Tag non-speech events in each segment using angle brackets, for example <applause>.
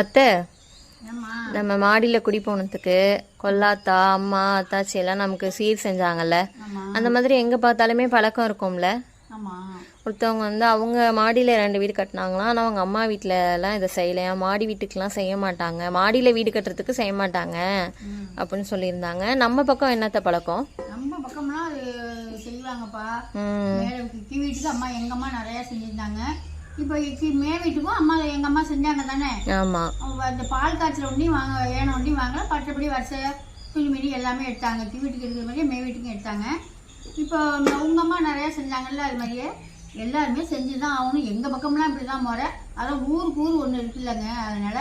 அத்தை நம்ம மாடியில் குடி போனதுக்கு கொல்லாத்தா அம்மா அத்தாச்சி எல்லாம் நமக்கு சீர் செஞ்சாங்கல்ல. அந்த மாதிரி எங்கே பார்த்தாலுமே பழக்கம் இருக்கும்ல. ஒருத்தவங்க வந்து அவங்க மாடியில் ரெண்டு வீடு கட்டினாங்களாம். ஆனால் அவங்க அம்மா வீட்டில் எல்லாம் இதை செய்யலையா மாடி வீட்டுக்கெலாம் செய்ய மாட்டாங்க. மாடியில் வீடு கட்டுறதுக்கு செய்ய மாட்டாங்க. அப்படின்னு சொல்லியிருந்தாங்க. நம்ம பக்கம் என்னத்த பழக்கம்? நம்ம பக்கம்லாம் செய்வாங்கப்பா. வீட்டுக்கு அம்மா எங்க அம்மா நிறைய செஞ்சிருந்தாங்க. இப்போ மே வீட்டுக்கும் அம்மா எங்க அம்மா செஞ்சாங்க தானே? அந்த பால் காய்ச்சல் ஒன்றையும் வாங்க ஏனம் ஒன்றையும் வாங்கல. மற்றபடி வருஷ துணிமணி எல்லாமே எடுத்தாங்க. வீட்டுக்கு இருக்கிற மாதிரியே மே வீட்டுக்கும் எடுத்தாங்க. இப்போ உங்க அம்மா நிறைய செஞ்சாங்கல்ல அது மாதிரியே? எல்லாருமே செஞ்சு தான் ஆகணும். எங்கள் பக்கம்லாம் இப்படி தான் முறை. அதான் ஊருக்கு ஊர் ஒன்று இருக்குல்லங்க. அதனால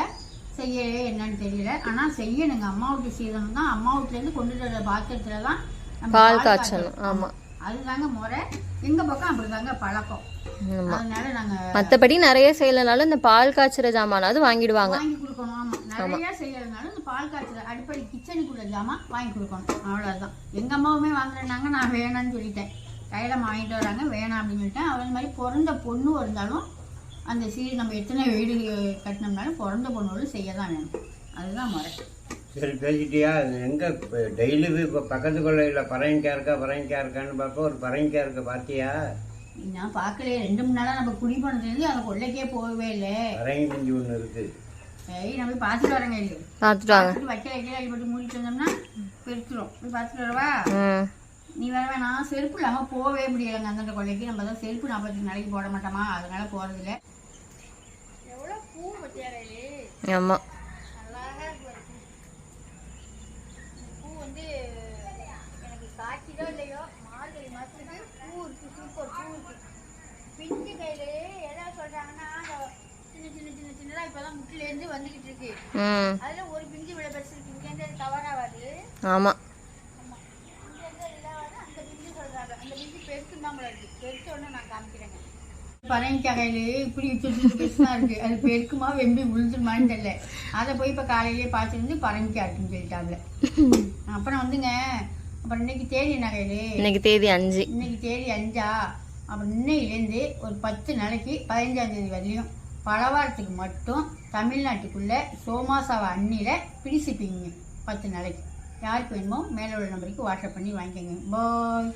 செய்யவே என்னன்னு தெரியல. ஆனால் செய்யணுங்க. அம்மா வீட்டு சீதனம் தான். அம்மா வீட்டுலேருந்து கொண்டுட்டு வர பாத்திரத்துல தான் பால் ஆமாம் அதுதாங்க முறை. எங்கள் பக்கம் அப்படிதாங்க பழக்கம். மற்றபடி நிறைய செய்யலைனாலும் இந்த பால் காய்ச்சுற ஜாமானாவது வாங்கிடுவாங்க. வாங்கி கொடுக்கணும் ஆமா. நிறைய செய்யறதுனால இந்த பால் காய்ச்சல் அடிப்படை கிச்சனுக்குள்ள ஜாமான் வாங்கி கொடுக்கணும். அவ்வளவுதான். எங்க அம்மாவுமே வாங்குறேன்னாங்க நான் வேணாம்னு சொல்லிட்டேன். கையில வாங்கிட்டு வராங்க வேணாம் அப்படின்னு சொல்லிட்டேன். அவன் மாதிரி பிறந்த பொண்ணு இருந்தாலும் அந்த சீர் நம்ம எத்தனை வீடு கட்டினோம்னாலும் பிறந்த பொண்ணோடு செய்ய தான் வேணும். அதுதான் முறை. சரி பேசிட்டியா? எங்கே டெய்லி இப்போ பக்கத்து கொள்ளையில் பரங்கிக்காய் இருக்கா பரங்கிக்காய் இருக்கான்னு பார்க்க ஒரு பரங்கிக்காய் இருக்க பார்த்தியா? நான் பார்க்கலையே. ரெண்டு மூணு நாளாக நம்ம குடி போனதுலேருந்து அந்த கொள்ளைக்கே போகவே இல்லை. பரங்கி மிஞ்சி ஒன்று இருக்குது சரி நம்ம போய் பார்த்துட்டு வரேங்க இல்லை பார்த்துட்டு வாங்க. வைக்க வைக்கல அடிப்பட்டு மூடிட்டு வந்தோம்னா பெருத்துரும். போய் பார்த்துட்டு வரவா? நீ வர வேணாம். செருப்பு இல்லாமல் போகவே முடியலைங்க. அந்தந்த கொள்ளைக்கு நம்ம தான் செருப்பு நாற்பத்தி நாளைக்கு போட மாட்டோமா? அதனால போகிறது இல்லை. எவ்வளோ பூ பத்தியாரையிலே ஆமாம் இருக்கு. பூ வந்து எனக்கு காய்ச்சிதோ இல்லையோ மார்கழி மாதத்துக்கு பூ இருக்கு சூப்பர் பூ இருக்கு பிஞ்சு கையிலே எதாவது சொல்கிறாங்கன்னா அந்த சின்ன சின்ன சின்ன சின்னதாக இப்போ தான் முட்டிலேருந்து வந்துக்கிட்டு இருக்கு. ம். அதில் ஒரு பிஞ்சு விட பெருசு இருக்கு இங்கேருந்து அது கவர் ஆகாது ஆமாம் ஆமா. இங்க இருந்து இல்லாத அந்த பிஞ்சு சொல்றாங்க. அந்த பிஞ்சு பெருசு தான் போல இருக்கு. பெருசு ஒண்ணு நான் காமிக்கிறேங்க. பரங்கிக்காயில இப்படி பெருசா இருக்கு. அது பெருக்குமா வெம்பி விழுந்துருமான்னு தெரியல. அதை போய் இப்ப காலையிலேயே பார்த்துருந்து பரங்கிக்காய் இருக்குன்னு சொல்லிட்டாப்ல. <laughs> அப்புறம் வந்துங்க அப்புறம் இன்னைக்கு தேதி நகையிலே இன்னைக்கு தேதி அஞ்சு. இன்னைக்கு தேதி அஞ்சா? அப்புறம் இன்னையிலேருந்து ஒரு பத்து நாளைக்கு பதினஞ்சாம் தேதி வரையும் பலவாரத்துக்கு மட்டும் தமிழ்நாட்டுக்குள்ள சோமாசாவா அண்ணில பிடிச்சிப்பீங்க பத்து நாளைக்கு. யாருக்கு வேணுமோ மேலே உள்ள நம்பருக்கு வாட்ஸ்அப் பண்ணி வாங்கிக்கோங்க. பாய்